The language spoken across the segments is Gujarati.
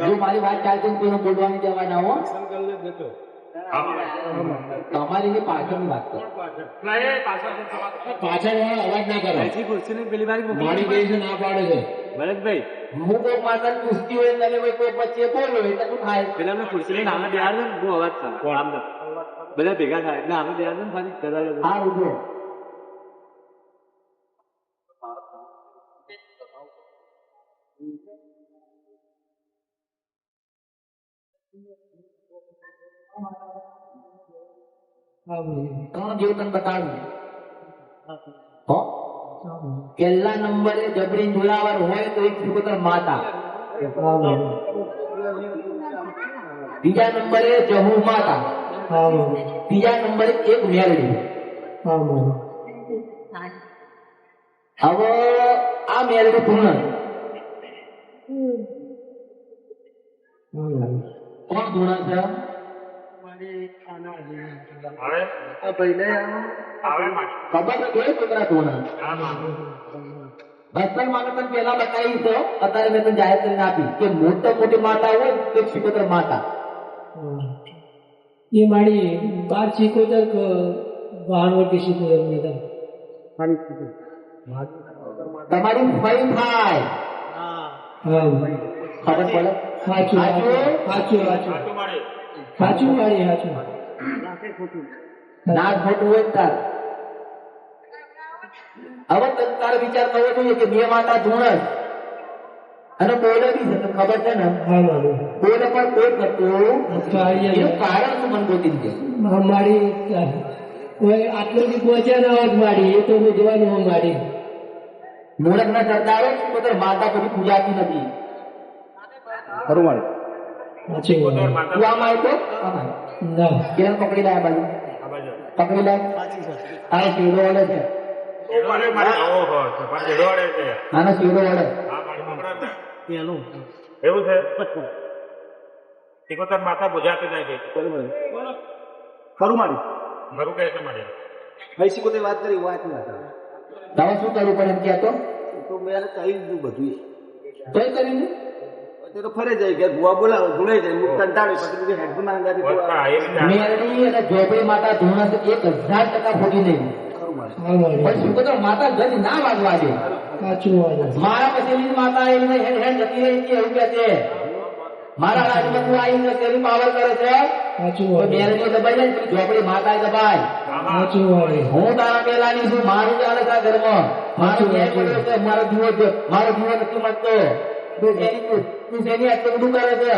જો મારી વાત ચાલતી કોઈને બોલવાની જવા ના હો તમારી જે પાછળની વાત કરો. પાછળ અવાજ ના કરો. મારી ગઈ છે ના પાડે છે? ભરતભાઈ હું કોઈ માતા પૂછતી હોય કોઈ પછી બોલો એટલે શું થાય? પેલા અમે ખુરશી ને આમે બેહાડ ને બહુ અવાજ થાય બધા ભેગા થાય. એટલે આમે બેહાડ ને ફરી. હા ત્રણ જેવું તને બતાડું હો પહેલા નંબરે જબરી ઝુલાવર હોય તો એક સુપુત્ર માતા. બીજા નંબરે જહુ માતા. ત્રીજા નંબરે એક મેળવી હવે આ મેરડી પૂર્ણ કોણ ધૂણા છે? તો એ મારી બાર શીખોતર કે વાહનવટી શીખોતર મેં તમારી ફઈ થાય. હા. ખબર સાચું સાચું? સાચું. સાચું સાચું. સાચું ના ખોટું હોય તાર. હવે તને તારો વિચાર કરવો જોઈએ કે બે માતા ધૂણસ અને બોલે બી છે તને ખબર છે ને? બોલે પણ કોઈ કરતું એનું કારણ શું મને ગોતી દે? મારી આટલું આટલો બી પહોંચ્યા ના હોત મારી એ તો હું જોવાનું હું મારી મૂળક ના તો પોતે માતા કોઈ પૂજાતી નથી. સાચી વાત. તું આમ આવ્યો તો ના. કિરણ પકડી લાય બાજુ? પકડી લાય? આ શેડો વળે છે. આનો શેડો વળે એવું છે? માતા બુજાતી નથી ખરું મારી. ખરું કહે છે મારે. ભાઈ વાત કરી વાત ના થાય. તારે શું કરવું પડે એમ ક્યાં તો મેં એને દીધું બધું તોય કરીને? તે તો ફરે જાય કે ભુવા બોલાવો ભૂલાઈ જાય હું કંટાળી પછી હેડફોન મેરડી અને માતા ધૂણસ એક હજાર ટકા ખોટી નહીં ખરું મારી. હા મારી પણ શું કહો માતા ગજ ના વાગવા દે. મારા પછીની માતા એમને હેડ હેડ જતી રહી છે એવું કે છે? મારા રાજમાં તું આવીને તેની પાવર કરે છે? તો દબાઈ જાય ને ઝોપડી માતા દબાય સાચું હું તારા પેલાની છું મારું ચાલે આ ઘરમાં. મારો ન્યાય પડ્યો છે મારો દીવો છે. મારો દીવો નથી મળતો તું શેની તું? તું શેની આટલું કરે છે?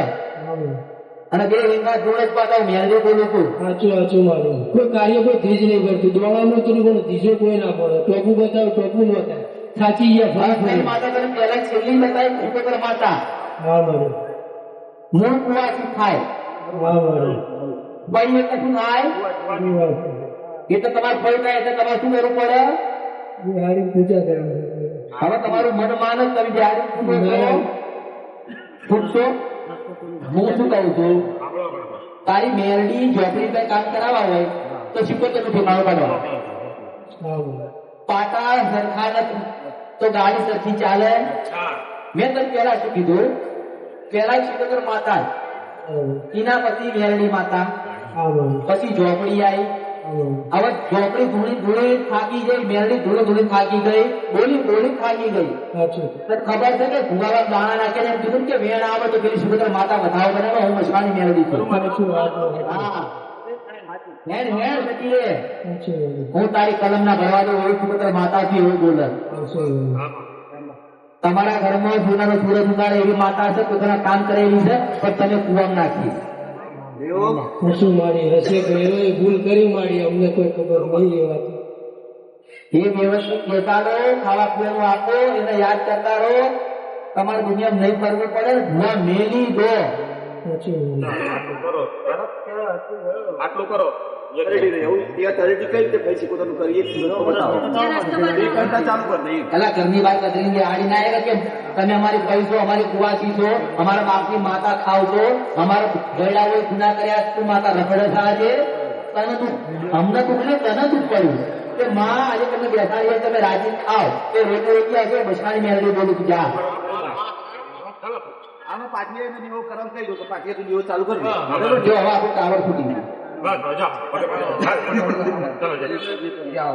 અને બે હિંગા જોડે જ પાછા મેરડી બોલું છું સાચું સાચું મારું. કોઈ કાર્ય કોઈ ધીજ નહીં કરતું. તો ધીજો કોઈ ના પડે. ટોપું બતાવે ટોપું ન થાય. સાચી ગયા બસ માતા તને પહેલા છેલ્લી બતાવી ઉપર માતા. હા મારું. મૂળ કુવાથી થાય હા મારું. ભાઈ થાય વાત એ તો તમારે ફળ થાય એટલે તમારે શું કરવું પડે? બિહારી પૂજા કરવી હવે તમારું મન માન તમે બિહારી છો ફૂટશો હું શું કહું છું? તારી મેરડી ઝોપડી પર કામ કરાવવા હોય તો સિત્તોતેરનું ઠેકાણું કાઢવા પાટા સરખા નથી તો ગાડી સરખી ચાલે? મેં તને પેલા શું કીધું? પેલા સિત્તોતેર માતા. એના પછી મેરડી માતા. પછી ઝોપડી આવી. હવે ઝોપડી ધૂળી ધૂળી થાકી ગઈ મેરડી ધૂણી ધૂળી થાકી ગઈ બોલી બોલી થાકી ગઈ. ખબર છે કે ભૂગાવા દાણા નાખે એમ કીધું કે વેણ આવે તો પેલી સુભદ્ર માતા વધાવો બનાવે હું મસવાની મેળવી છું. હા. તારી કલમ ના ભરવા દઉં એવું સુભદ્ર માતાથી એવું બોલે. તમારા ઘરમાં સોનાનો સૂરજ ઉગાડે એવી માતા છે પોતાના કામ કરે એવી છે પણ તમે કુવામ નાખી. શું મારી હશે ભૂલ કરી મારી અમને કોઈ ખબર નહીં એ વાત. એ વ્યવસ્થિત બેસાડો ખાવા પીવાનું આપો એને યાદ કરતા રહો. તમારે દુનિયા નહીં કરવું પડે મેલી દો. આટલું કરો ઘરની કચરી આડી ના તમે અમારી પૈસો અમારી કુવાસી છો અમારા બાપની માતા ખાવ છો અમારા ગયડા હોય ગુના કર્યા તું માતા રખડે છે આજે તને તું અમને દુઃખ ને તને દુઃખ પડ્યું કે માં આજે તમે બેઠા રહ્યા તમે રાજી ખાવ એ રોજે રોજ કે બસવાની મેળવી બોલું જા આનો પાટીએ દીવો કરમ કહી દો તો પાટીએ તો દીવો ચાલુ કરી દે. હા, બરાબર જો હવે આપણું ટાવર ફૂટી ગયું બસ બસ જાઓ. ચાલો. જાઓ